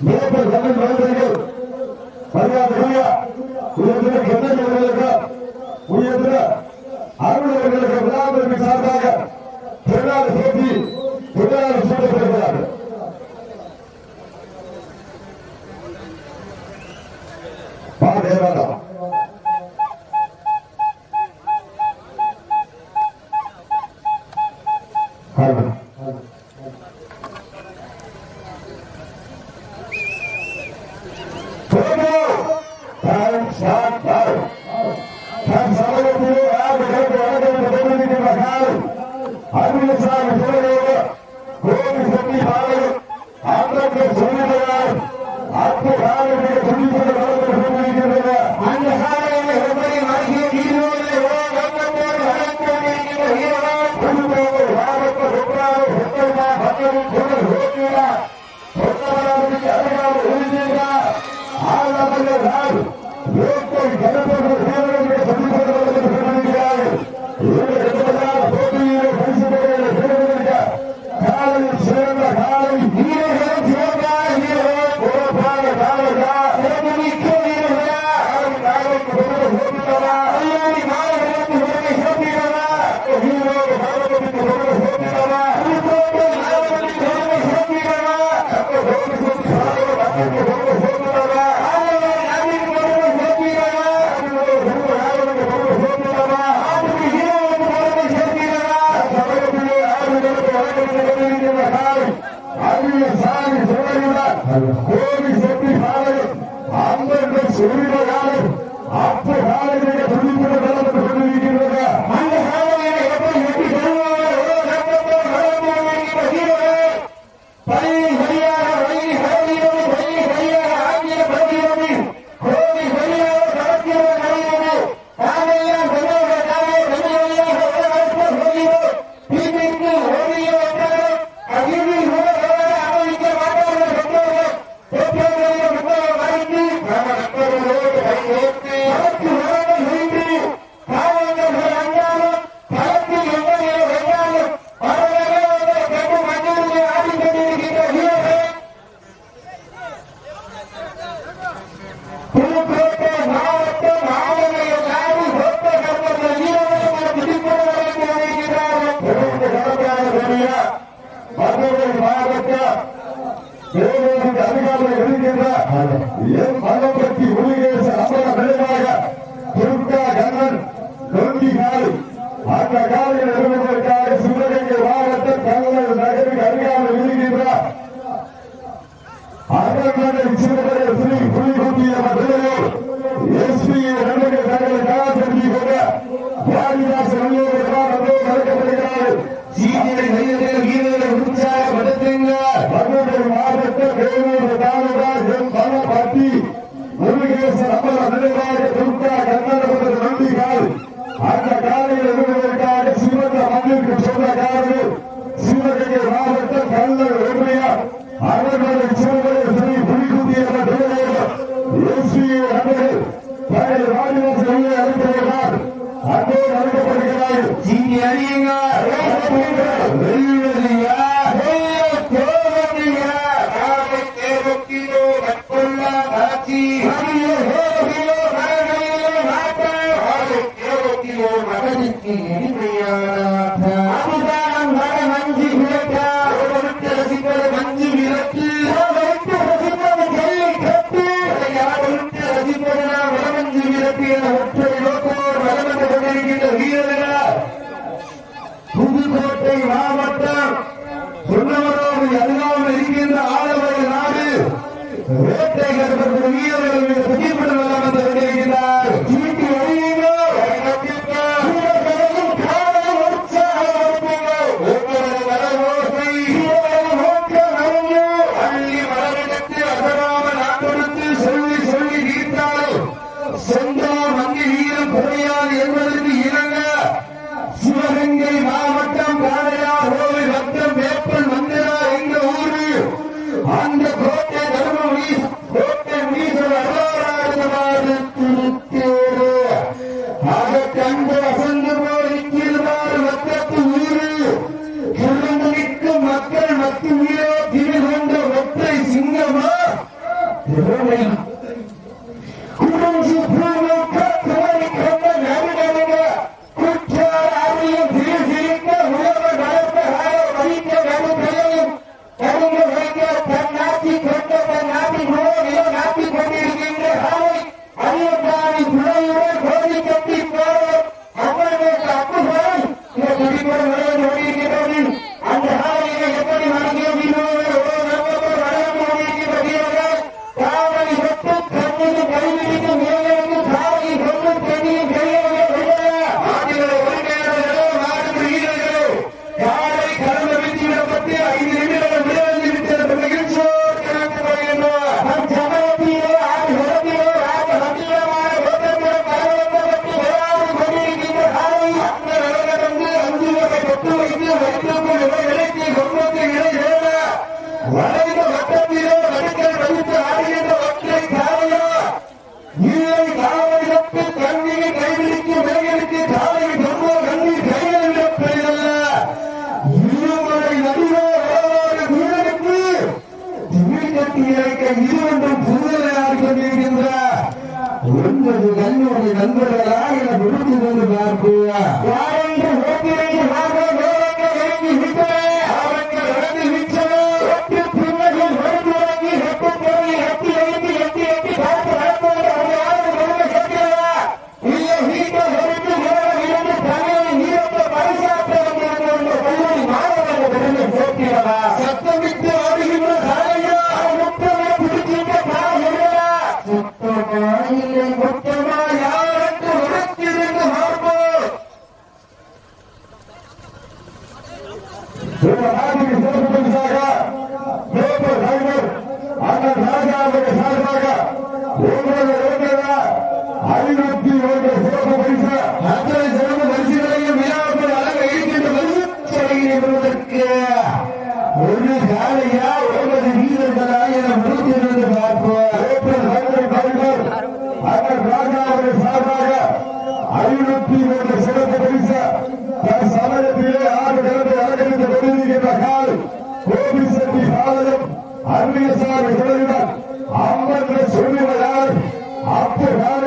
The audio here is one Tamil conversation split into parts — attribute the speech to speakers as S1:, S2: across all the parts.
S1: மீனப்பர் தமிழ் மனிதர்கள் மரியாதைக்குரிய உயர்ந்த கண்ணன் அவர்களுக்கு உயர்ந்த தன் சமூகத்திலே யார் பிரதிநிதிகள் அருமைசாமி சிவன்
S2: இங்கே அறியுங்க. Yeah. Gracias.
S1: ಐನೂರ ಪ್ರದೇಶ ಸಾಲ ಜಿಲ್ಲೆ ಆರು ಗಂಟೆ ಆರಗಂಟೆ ಬರುವುದಕ್ಕೆ ಪ್ರಕಾರ ಕೋವಿಡ್ ಸೆಂಟಿ ಸಾಲ ಅರವಿಂದ ಸಾರ್ ಅಂಬರ್ ಸುಳ್ಳಿ ಬಜಾರ್ आपके घर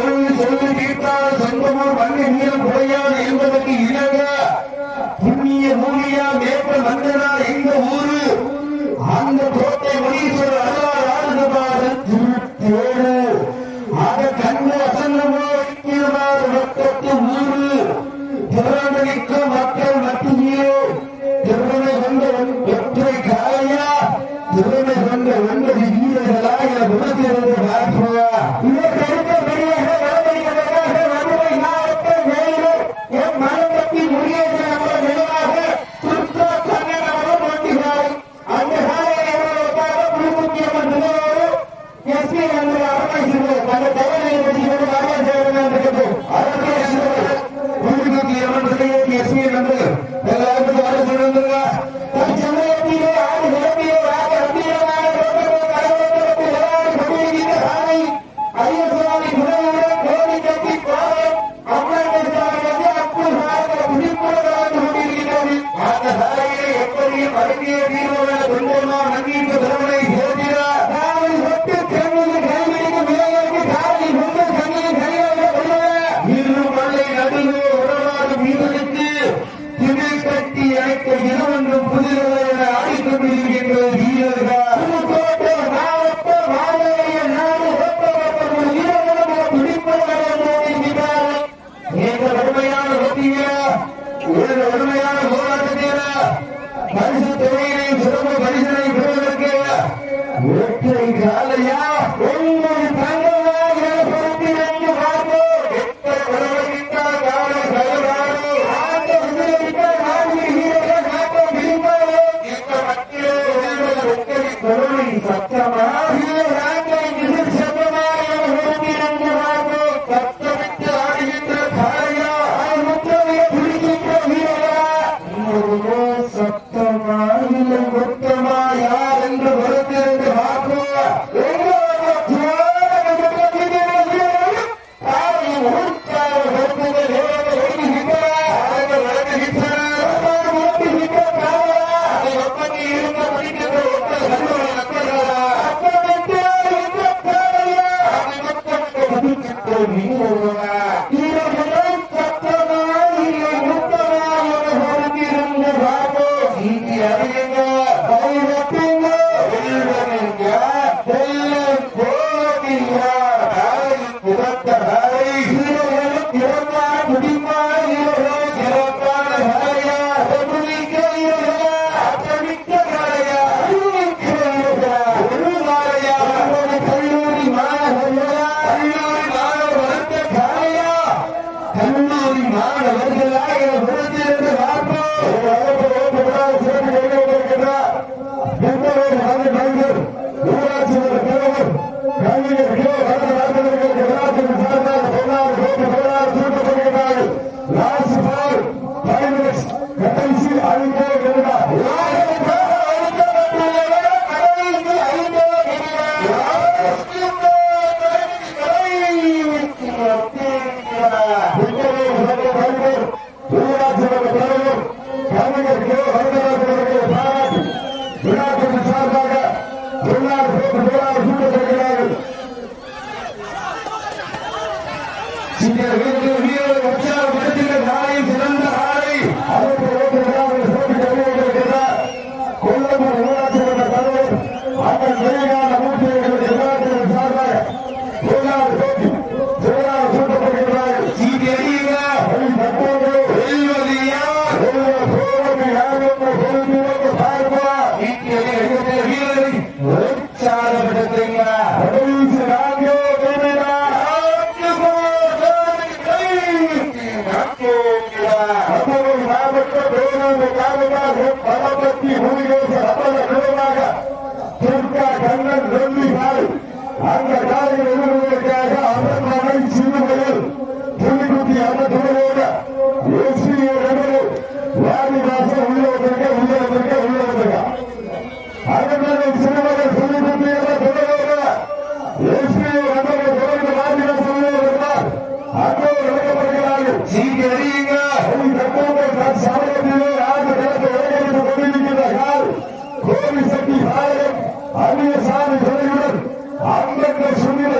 S2: சொல் சொல்லி தீர்த்தால் சங்கமம் வன்னியல் குறையால் என்பதற்கு இணங்க புண்ணிய நூலியா மேற்பல் வந்தன trabalhar. Obrigado.
S1: மாவட்ட வேளாண் தாலுகா பலபத்தி பூமிகேச 대한민국은 안 된다 승리를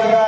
S2: Thank you.